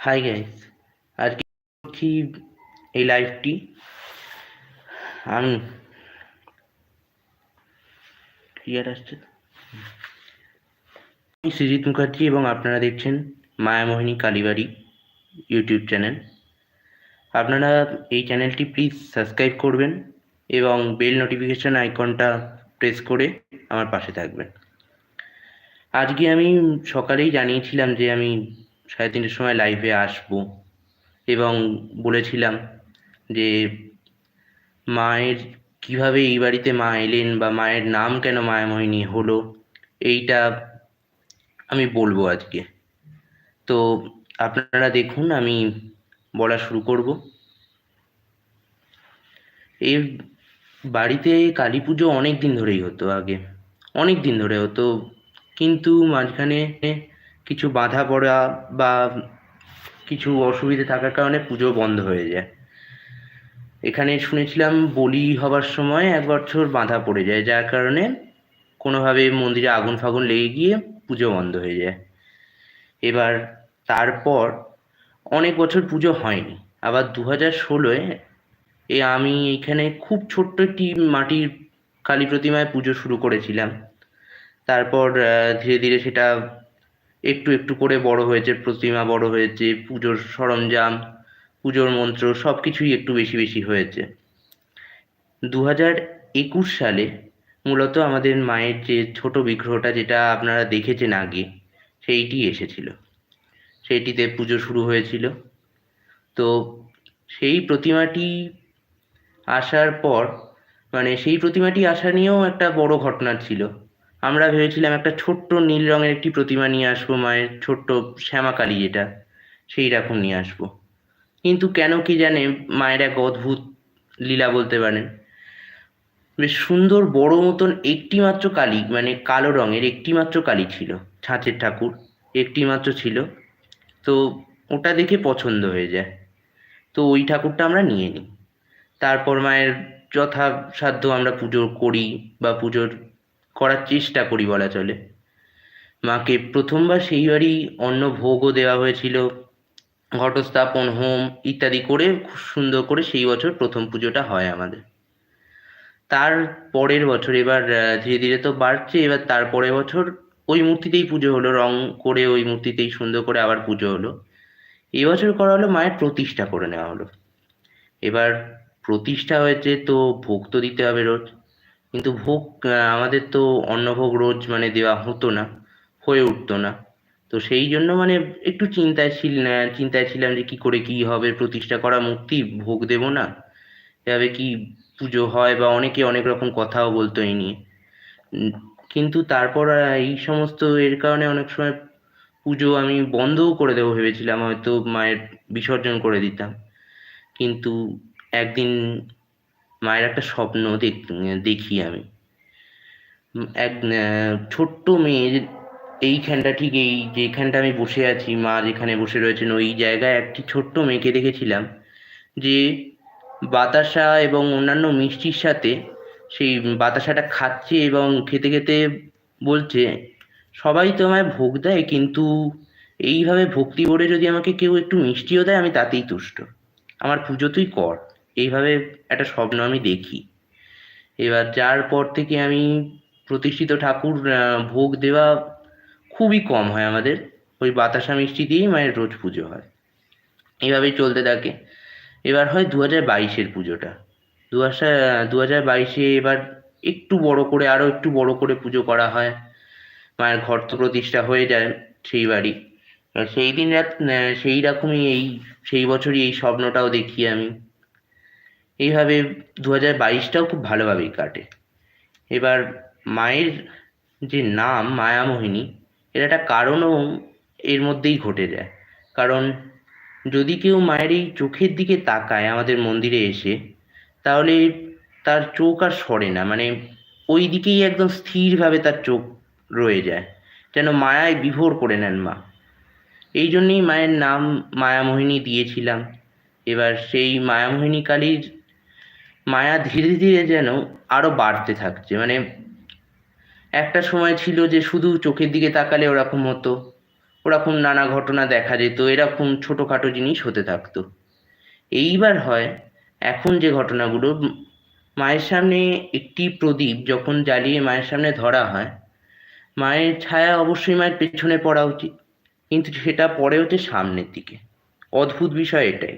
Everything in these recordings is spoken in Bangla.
হাই গাইস আজকে করছি এই লাইভটি আমি ক্লিয়ার আসছে? আমি সৃজিত মুখার্জি এবং আপনারা দেখছেন মায়ামোহিনী কালীবাড়ি ইউটিউব চ্যানেল আপনারা এই চ্যানেলটি প্লিজ সাবস্ক্রাইব করবেন এবং বেল নোটিফিকেশন আইকনটা প্রেস করে আমার পাশে থাকবেন। আজকে আমি সকালেই জানিয়েছিলাম যে আমি সাড়ে তিনটের সময় লাইভে আসব। এবং বলেছিলাম যে, মায়ের কীভাবে এই বাড়িতে মা এলেন বা মায়ের নাম কেন মায়ামোহিনী হলো, এইটা আমি বলব আজকে। তো আপনারা দেখুন, আমি বলা শুরু করব। এই বাড়িতে কালী পুজো অনেক দিন ধরেই হতো আগে। অনেক দিন ধরে হতো। কিন্তু মাঝখানে কিছু বাধা পড়া বা কিছু অসুবিধে থাকার কারণে পুজো বন্ধ হয়ে যায়। এখানে শুনেছিলাম বলি হবার সময় এক বছর বাঁধা পড়ে যায়, যার কারণে কোনোভাবে মন্দিরে আগুন ফাগুন লেগে গিয়ে পুজো বন্ধ হয়ে যায়। এবার তারপর অনেক বছর পুজো হয়নি। আবার দু হাজার ষোলোয় এ আমি এখানে খুব ছোট্ট একটি মাটির কালী প্রতিমায় পুজো শুরু করেছিলাম। তারপর ধীরে ধীরে সেটা একটু একটু করে বড় হয়েছে, প্রতিমা বড় হয়েছে, পুজোর সরঞ্জাম, পুজোর মন্ত্র সব কিছুই একটু বেশি বেশি হয়েছে। দু হাজার একুশ সালে মূলত আমাদের মায়ের যে ছোট বিগ্রহটা যেটা আপনারা দেখেছেন আগে, সেইটি এসেছিল। সেইটিতে পুজো শুরু হয়েছিল। তো সেই প্রতিমাটি আসার পর মানে সেই প্রতিমাটি আসা নিয়েও একটা বড় ঘটনা ছিল। আমরা ভেবেছিলাম একটা ছোট্ট নীল রঙের একটি প্রতিমা নিয়ে আসব মায়ের, ছোট্ট শ্যামাকালী যেটা, সেই রকম নিয়ে আসব। কিন্তু কেন কি জানে, মায়ের এক অদ্ভুত লীলা বলতে পারেন। বেশ সুন্দর বড় মতন একটি মাত্র কালী মানে কালো রঙের একটি মাত্র কালী ছিল, ছাঁচের ঠাকুর একটি মাত্র ছিল। তো ওটা দেখে পছন্দ হয়ে যায়। তো ওই ঠাকুরটা আমরা নিয়ে নিই। তারপর মায়ের যথাসাধ্য আমরা পুজো করি বা পুজোর করার চেষ্টা করি বলা চলে। মাকে প্রথমবার সেইবারই অন্ন ভোগও দেওয়া হয়েছিল। ঘটস্থাপন, হোম ইত্যাদি করে খুব সুন্দর করে সেই বছর প্রথম পুজোটা হয় আমাদের। তার পরের বছর এবার ধীরে ধীরে তো বাড়ছে, এবার তার পরের বছর ওই মূর্তিতেই পুজো হলো, রং করে ওই মূর্তিতেই সুন্দর করে আবার পুজো হলো। এবছর করা হলো মায়ের প্রতিষ্ঠা করে নেওয়া হলো। এবার প্রতিষ্ঠা হয়েছে তো ভোগ তো দিতে হবে রোজ। কিন্তু ভোগ আমাদের তো অন্নভোগ রোজ মানে দেওয়া হতো না, হয়ে উঠতো না। তো সেই জন্য মানে একটু চিন্তায় ছিল চিন্তায় ছিলাম যে কি করে কি হবে, প্রতিষ্ঠা করা মূর্তি ভোগ দেবো না। এভাবে কি পুজো হয় বা অনেকে অনেক রকম কথাও বলতো এই নিয়ে। কিন্তু তারপর এই সমস্ত এর কারণে অনেক সময় পুজো আমি বন্ধও করে দেবো ভেবেছিলাম, হয়তো মায়ের বিসর্জন করে দিতাম। কিন্তু একদিন মায়ের একটা স্বপ্ন দেখ- আমি। এক ছোট্ট মেয়ের এইখানটা ঠিক এই যেখানটা আমি বসে আছি, মা যেখানে বসে রয়েছেন, ওই জায়গায় একটি ছোট্ট মেয়েকে দেখেছিলাম যে বাতাসা এবং অন্যান্য মিষ্টির সাথে সেই বাতাসাটা খাচ্ছে এবং খেতে খেতে বলছে, সবাই তো আমায় ভোগ দেয়, কিন্তু এইভাবে ভক্তি ভরে যদি আমাকে কেউ একটু মিষ্টিও দেয়, আমি তাতেই তুষ্ট। আমার পুজো তুই কর। এইভাবে একটা স্বপ্ন আমি দেখি। এবার যার পর থেকে আমি প্রতিষ্ঠিত ঠাকুর ভোগ দেওয়া খুবই কম হয় আমাদের। ওই বাতাসা মিষ্টি দিয়েই মায়ের রোজ পুজো হয়। এইভাবেই চলতে থাকে। এবার হয় দু হাজার বাইশের পুজোটা। দু হাজার দু হাজার বাইশে এবার একটু বড় করে, আরও একটু বড় করে পুজো করা হয়। মায়ের ঘর তো প্রতিষ্ঠা হয়ে যায় সেই বাড়ি। সেই দিন রাত সেই রকমই এই, সেই বছরই এই স্বপ্নটাও দেখি আমি। এইভাবে দু হাজার বাইশটাও খুব ভালোভাবেই কাটে। এবার মায়ের যে নাম, মায়ামোহিনী, এর একটা কারণও এর মধ্যেই ঘটে যায়। কারণ যদি কেউ মায়ের এই চোখের দিকে তাকায় আমাদের মন্দিরে এসে, তাহলে তার চোখ আর সরে না। মানে ওই দিকেই একদম স্থিরভাবে তার চোখ রয়ে যায়। যেন মায়ায় বিভোর করে নেন মা। এই জন্যেই মায়ের নাম মায়ামোহিনী দিয়েছিলাম। এবার সেই মায়ামোহিনী কালীর মায়া ধীরে ধীরে যেন আরও বাড়তে থাকছে। মানে একটা সময় ছিল যে শুধু চোখের দিকে তাকালে ওরকম হতো, ওরকম নানা ঘটনা দেখা যেত, এরকম ছোটোখাটো জিনিস হতে থাকতো। এইবার হয়, এখন যে ঘটনাগুলো, মায়ের সামনে একটি প্রদীপ যখন জ্বালিয়ে মায়ের সামনে ধরা হয়, মায়ের ছায়া অবশ্যই মায়ের পেছনে পড়া উচিত। কিন্তু সেটা পড়ে হচ্ছে সামনের দিকে। অদ্ভুত বিষয় এটাই।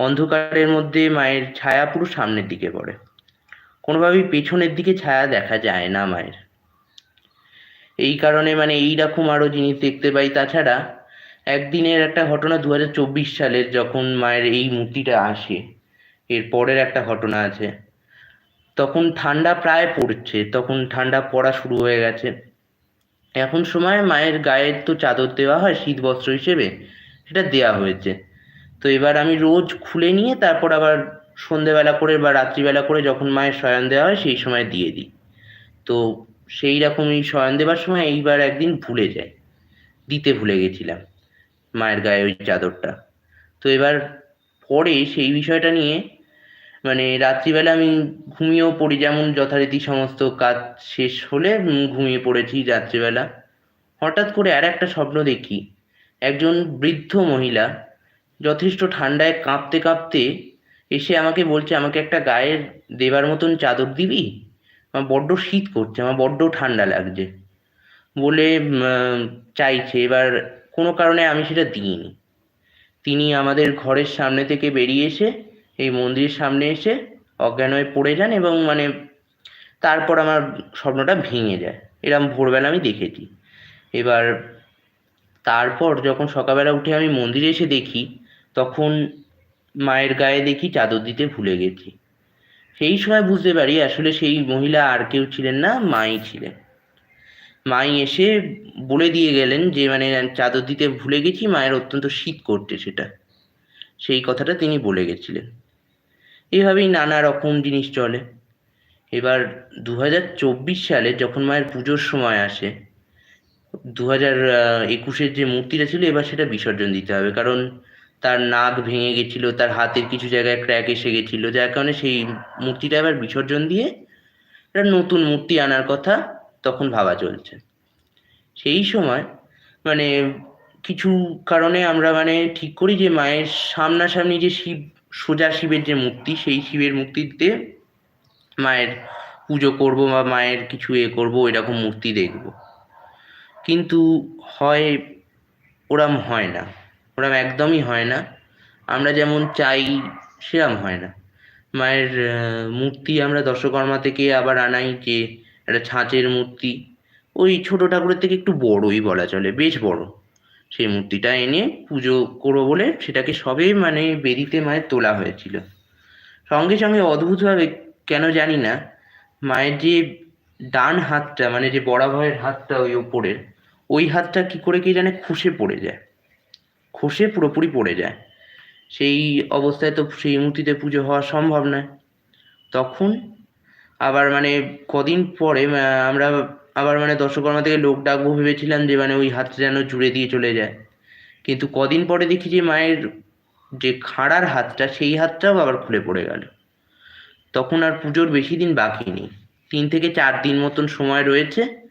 অন্ধকারের মধ্যে মায়ের ছায়া পুরো সামনের দিকে পড়ে। কোনোভাবেই পেছনের দিকে ছায়া দেখা যায় না মায়ের। এই কারণে মানে এইরকম আরও জিনিস দেখতে পাই। তাছাড়া একদিনের একটা ঘটনা দু হাজার চব্বিশ সালের যখন মায়ের এই মূর্তিটা আসে, এর পরের একটা ঘটনা আছে। তখন ঠান্ডা প্রায় পড়ছে, তখন ঠান্ডা পড়া শুরু হয়ে গেছে। এখন সময় মায়ের গায়ের তো চাদর দেওয়া হয় শীত বস্ত্র হিসেবে সেটা দেওয়া হয়েছে। তো এবার আমি রোজ খুলে নিয়ে তারপর আবার সন্ধেবেলা করে বা রাত্রিবেলা করে যখন মায়ের শয়ন দেওয়া হয় সেই সময় দিয়ে দিই। তো সেই রকমই শয়ন দেওয়ার সময় এইবার একদিন ভুলে যাই। দিতে ভুলে গেছিলাম মায়ের গায়ে ওই চাদরটা। তো এবার পরে সেই বিষয়টা নিয়ে মানে রাত্রিবেলা আমি ঘুমিয়েও পড়ি যেমন যথারীতি সমস্ত কাজ শেষ হলে ঘুমিয়ে পড়েছি রাত্রিবেলা। হঠাৎ করে আর একটা স্বপ্ন দেখি। একজন বৃদ্ধ মহিলা যথেষ্ট ঠান্ডায় কাঁপতে কাঁপতে এসে আমাকে বলছে, আমাকে একটা গায়ের দেবার মতন চাদর দিবি? আমার বড্ড শীত করছে, আমার বড্ড ঠান্ডা লাগছে। বলে চাইছে। এবার কোনো কারণে আমি সেটা দিইনি। তিনি আমাদের ঘরের সামনে থেকে বেরিয়ে এসে, এই মন্দিরের সামনে এসে অজ্ঞান হয়ে পড়ে যান এবং মানে তারপর আমার স্বপ্নটা ভেঙে যায়। এরম ভোরবেলা আমি দেখেছি। এবার তারপর যখন সকালবেলা উঠে আমি মন্দিরে এসে দেখি তখন মায়ের গায়ে দেখি চাদর দিতে ভুলে গেছি। সেই সময় বুঝতে পারি আসলে সেই মহিলা আর কেউ ছিলেন না, মাই ছিলেন। মাই এসে বলে দিয়ে গেলেন যে মানে চাদর দিতে ভুলে গেছি, মায়ের অত্যন্ত শীত করছে সেটা। সেই কথাটা তিনি বলে গেছিলেন। এভাবেই নানা রকম জিনিস চলে। এবার দু হাজার চব্বিশ সালে যখন মায়ের পুজোর সময় আসে দু হাজার একুশের যে মূর্তিটা ছিল, এবার সেটা বিসর্জন দিতে হবে। কারণ তার নাক ভেঙে গেছিল, তার হাতের কিছু জায়গায় ক্র্যাক এসে গেছিল, যার কারণে সেই মূর্তিটা এবার বিসর্জন দিয়ে একটা নতুন মূর্তি আনার কথা তখন ভাবা চলছে। সেই সময় মানে কিছু কারণে আমরা মানে ঠিক করি যে মায়ের সামনাসামনি যে শিব, সোজা শিবের যে মূর্তি, সেই শিবের মূর্তিতে মায়ের পুজো করব বা মায়ের কিছু এ করব, এরকম মূর্তি দেখব। কিন্তু হয় ওরম হয় না। ওরম একদমই হয় না। আমরা যেমন চাই, সেরম হয় না। মায়ের মূর্তি আমরা দশকর্মা থেকে আবার আনাই যে একটা ছাঁচের মূর্তি। ওই ছোট ঠাকুরের থেকে একটু বড়ই বলা চলে, বেশ বড়। সেই মূর্তিটা এনে পুজো করব বলে সেটাকে সবে মানে বেদিতে মায়ের তোলা হয়েছিল। সঙ্গে সঙ্গে অদ্ভুতভাবে, কেন জানি না, মায়ের যে ডান হাতটা মানে যে বরাভয়ের হাতটা ওই ওপরের, ওই হাতটা কি করে কি জানে খুশে পড়ে যায়। খসে পুরোপুরি পড়ে যায়। সেই অবস্থায় তো সেই মূর্তিতে পুজো হওয়া সম্ভব নয়। তখন আবার মানে কদিন পরে আমরা আবার মানে দর্শকর্মা থেকে লোক ডাকবো ভেবেছিলাম যে মানে ওই হাতটা যেন জুড়ে দিয়ে চলে যায়। কিন্তু কদিন পরে দেখি যে মায়ের যে খাড়ার হাতটা, সেই হাতটাও আবার খুলে পড়ে গেল। তখন আর পুজোর বেশি দিন বাকি নেই। তিন থেকে চার দিন মতন সময় রয়েছে।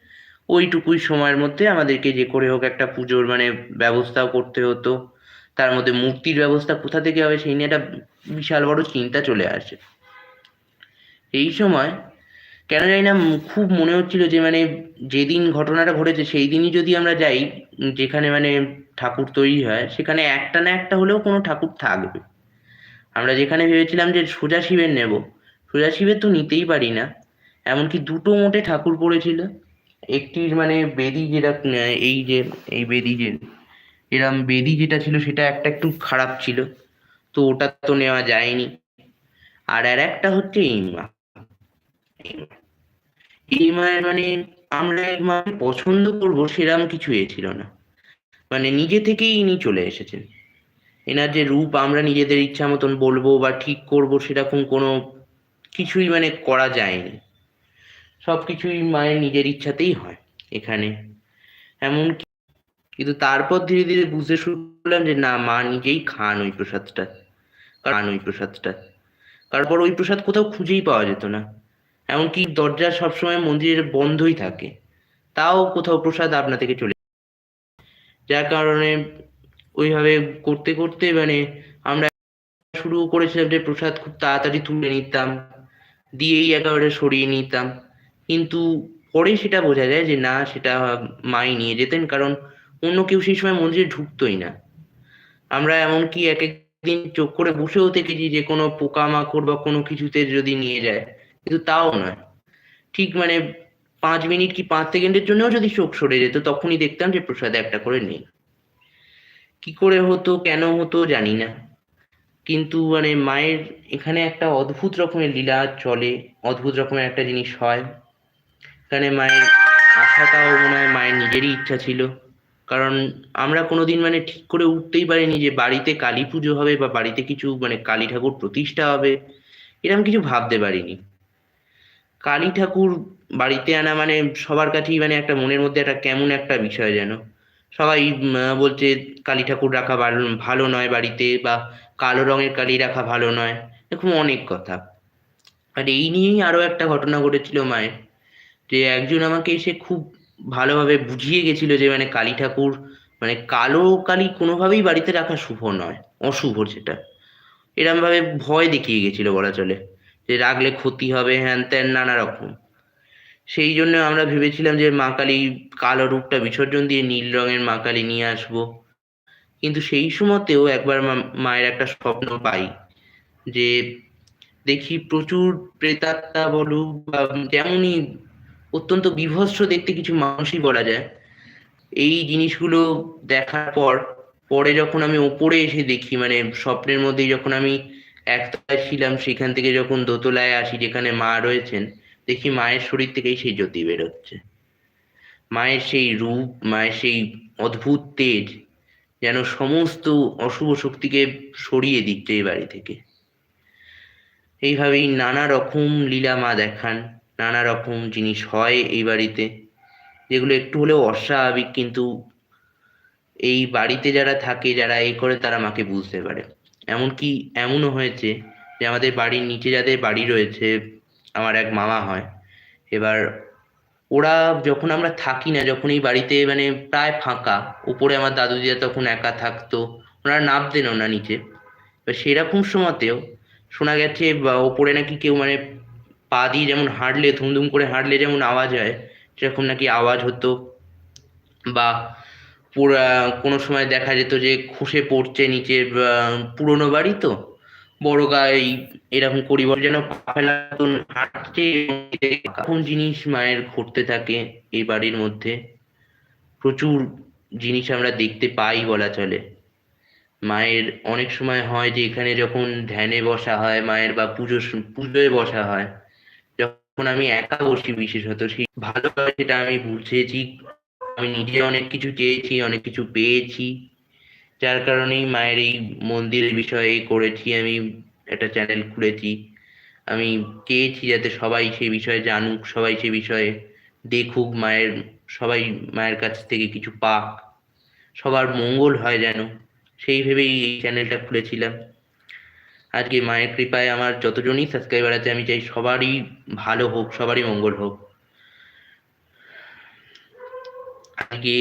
ওইটুকুই সময়ের মধ্যে আমাদেরকে যে করে হোক একটা পুজোর মানে ব্যবস্থাও করতে হতো। তার মধ্যে মূর্তির ব্যবস্থা কোথা থেকে হবে সেই নিয়ে একটা বিশাল বড় চিন্তা চলে আসে। এই সময় কেন জানি না, খুব মনে হচ্ছিল যে মানে যেদিন ঘটনাটা ঘটেছে সেই দিনই যদি আমরা যাই, যেখানে মানে ঠাকুর তৈরি হয়, সেখানে একটা না একটা হলেও কোনো ঠাকুর থাকবে। আমরা যেখানে ভেবেছিলাম যে সোজা শিবের নেব, সোজা শিবের তো নিতেই পারি না। এমনকি দুটো মোটে ঠাকুর পড়েছিল। একটির মানে বেদি যেটা এই যে, এই বেদি যে, এরম বেদি যেটা ছিল সেটা একটা একটু খারাপ ছিল। তো ওটা তো নেওয়া যায়নি। আর আর একটা হচ্ছে এই মা এই মায়ের মানে আমরা এই মাকে পছন্দ করব সেরকম কিছু এ ছিল না। মানে নিজে থেকেই ইনি চলে এসেছেন। এনার যে রূপ আমরা নিজেদের ইচ্ছা মতন বলব বা ঠিক করব সেরকম কোনো কিছুই মানে করা যায়নি। সব কিছুই মায়ের নিজের ইচ্ছাতেই হয় এখানে। এমন কিন্তু তারপর ধীরে ধীরে বুঝতে শুরু করলাম যে না, মা নিজেই খান ওই প্রসাদটা। খান ওই প্রসাদটা। তারপর ওই প্রসাদ কোথাও খুঁজেই পাওয়া যেত না। এমনকি দরজা সবসময় মন্দিরের বন্ধই থাকে। তাও কোথাও প্রসাদ আপনা থেকে চলে যার কারণে ওইভাবে করতে করতে মানে আমরা শুরু করেছিলাম যে প্রসাদ খুব তাড়াতাড়ি তুলে নিতাম। দিয়েই একেবারে সরিয়ে নিতাম। কিন্তু পরে সেটা বোঝা যায় যে না, সেটা মাই নিয়ে যেতেন কারণ অন্য কেউ সেই সময় মন্দিরে ঢুকতোই না। আমরা এমনকি এক একদিন চোখ করে বসেও থেকেছি যে কোনো পোকামাকড় বা কোনো কিছুতে যদি নিয়ে যায়, কিন্তু তাও নয়। ঠিক মানে পাঁচ মিনিট কি পাঁচ সেকেন্ডের জন্যও যদি চোখ সরে যেত, তখনই দেখতাম যে প্রসাদে একটা করে নেই। কি করে হতো, কেন হতো জানি না। কিন্তু মানে মায়ের এখানে একটা অদ্ভুত রকমের লীলা চলে, অদ্ভুত রকমের একটা জিনিস হয়। এখানে মায়ের আসাটাও মনে হয় মায়ের নিজেরই ইচ্ছা ছিল। কারণ আমরা কোনোদিন মানে ঠিক করে উঠতেই পারিনি যে বাড়িতে কালী পুজো হবে বা বাড়িতে কিছু মানে কালী ঠাকুর প্রতিষ্ঠা হবে এরকম কিছু ভাবতে পারিনি। কালী ঠাকুর বাড়িতে আনা মানে সবার কাছেই মানে একটা মনের মধ্যে একটা কেমন একটা বিষয় যেন। সবাই বলছে, কালী ঠাকুর রাখা ভালো নয় বাড়িতে বা কালো রঙের কালী রাখা ভালো নয়। এরকম অনেক কথা। আর এই নিয়েই আরও একটা ঘটনা ঘটেছিল মায়ের। যে একজন আমাকে এসে খুব ভালোভাবে বুঝিয়ে গেছিল যে মানে কালী ঠাকুর মানে কালো কালী কোনোভাবেই বাড়িতে রাখা শুভ নয়, অশুভ সেটা এরম ভাবে ভয় দেখিয়ে গেছিল বলা চলে, যে রাখলে ক্ষতি হবে, হ্যান ত্যান, নানা রকম। সেই জন্য আমরা ভেবেছিলাম যে মা কালী কালো রূপটা বিসর্জন দিয়ে নীল রঙের মা কালী নিয়ে আসব। কিন্তু সেই সময়তেও একবার মায়ের একটা স্বপ্ন পাই, যে দেখি প্রচুর প্রেতাত্মা বলুক বা যেমনই অত্যন্ত বিভৎস দেখতে কিছু মানুষই বলা যায়। এই জিনিসগুলো দেখার পর, পরে যখন আমি ওপরে এসে দেখি মানে স্বপ্নের মধ্যে যখন আমি একতলায় ছিলাম, সেখান থেকে যখন দোতলায় আসি, যেখানে মা রয়েছেন, দেখি মায়ের শরীর থেকেই সেই জ্যোতি বেরোচ্ছে। মায়ের সেই রূপ, মায়ের সেই অদ্ভুত তেজ যেন সমস্ত অশুভ শক্তিকে সরিয়ে দিচ্ছে এই বাড়ি থেকে। এইভাবেই নানা রকম লীলা মা দেখান। নানা রকম জিনিস হয় এই বাড়িতে। যেগুলো একটু হলেও অস্বাভাবিক, কিন্তু এই বাড়িতে যারা থাকে, যারা এই করে, তারা মাকে বুঝতে পারে। এমনকি এমনও হয়েছে যে আমাদের বাড়ির নিচে যাদের বাড়ি রয়েছে, আমার এক মামা হয়। এবার ওরা যখন আমরা থাকি না, যখন এই বাড়িতে মানে প্রায় ফাঁকা উপরে আমার দাদু দিদা তখন একা থাকতো, ওনারা নামতেনও না নিচে। সেরকম সময়তেও শোনা গেছে বা ওপরে নাকি কেউ মানে পা দিয়ে যেমন হাঁটলে, ধুমধুম করে হাঁটলে যেমন আওয়াজ হয়, সেরকম নাকি আওয়াজ হতো। বা পুরা, কোনো সময় দেখা যেত যে খসে পড়ছে নিচে পুরোনো বাড়ি তো, বড় গায়ে এরকম করিবার যেন হাঁটছে কোন জিনিস মায়ের ঘটতে থাকে এই বাড়ির মধ্যে। প্রচুর জিনিস আমরা দেখতে পাই বলা চলে। মায়ের অনেক সময় হয় যে এখানে যখন ধ্যানে বসা হয়, মায়ের বা পুজো পুজোয় বসা হয় যখন আমি একা বসি বিশেষত, সেই ভালোভাবে সেটা আমি বুঝেছি। আমি নিজে অনেক কিছু চেয়েছি, অনেক কিছু পেয়েছি। যার কারণেই মায়ের এই মন্দিরের বিষয়ে করেছি, আমি একটা চ্যানেল খুলেছি। আমি চেয়েছি যাতে সবাই সেই বিষয়ে জানুক, সবাই সে বিষয়ে দেখুক, মায়ের, সবাই মায়ের কাছ থেকে কিছু পাক। সবার মঙ্গল হয় যেন। সেই ভেবেই এই চ্যানেলটা খুলেছিলাম। আজকে মায়ের কৃপায় আমার যতজনই সাবস্ক্রাইবার আছে, আমি চাই সবারই ভালো হোক, সবারই মঙ্গল হোক। আজকে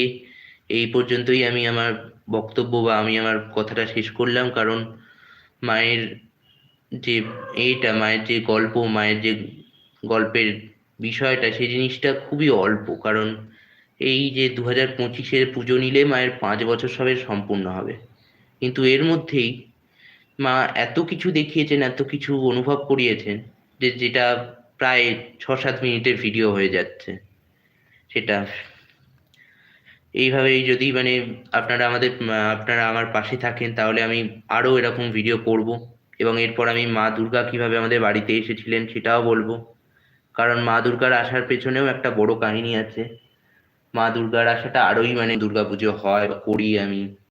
এই পর্যন্তই আমি আমার বক্তব্য বা আমি আমার কথাটা শেষ করলাম, কারণ মায়ের যে এইটা, মায়ের যে গল্প, মায়ের যে গল্পের বিষয়টা, সেই জিনিসটা খুবই অল্প। কারণ এই যে দু হাজার পঁচিশের পুজো নিলে মায়ের পাঁচ বছর সবে সম্পূর্ণ হবে। কিন্তু এর মধ্যেই মা এত কিছু দেখিয়েছেন, এত কিছু অনুভব করিয়েছেন যে যেটা প্রায় ছ সাত মিনিটের ভিডিও হয়ে যাচ্ছে। সেটা এইভাবেই যদি মানে আপনারা আমাদের আপনারা আমার পাশে থাকেন, তাহলে আমি আরও এরকম ভিডিও করব। এবং এরপর আমি মা দুর্গা কীভাবে আমাদের বাড়িতে এসেছিলেন সেটাও বলব। কারণ মা দুর্গার আসার পেছনেও একটা বড় কাহিনী আছে। মা দুর্গার আসাটা আরোই মানে দুর্গাপুজো হয় করি আমি।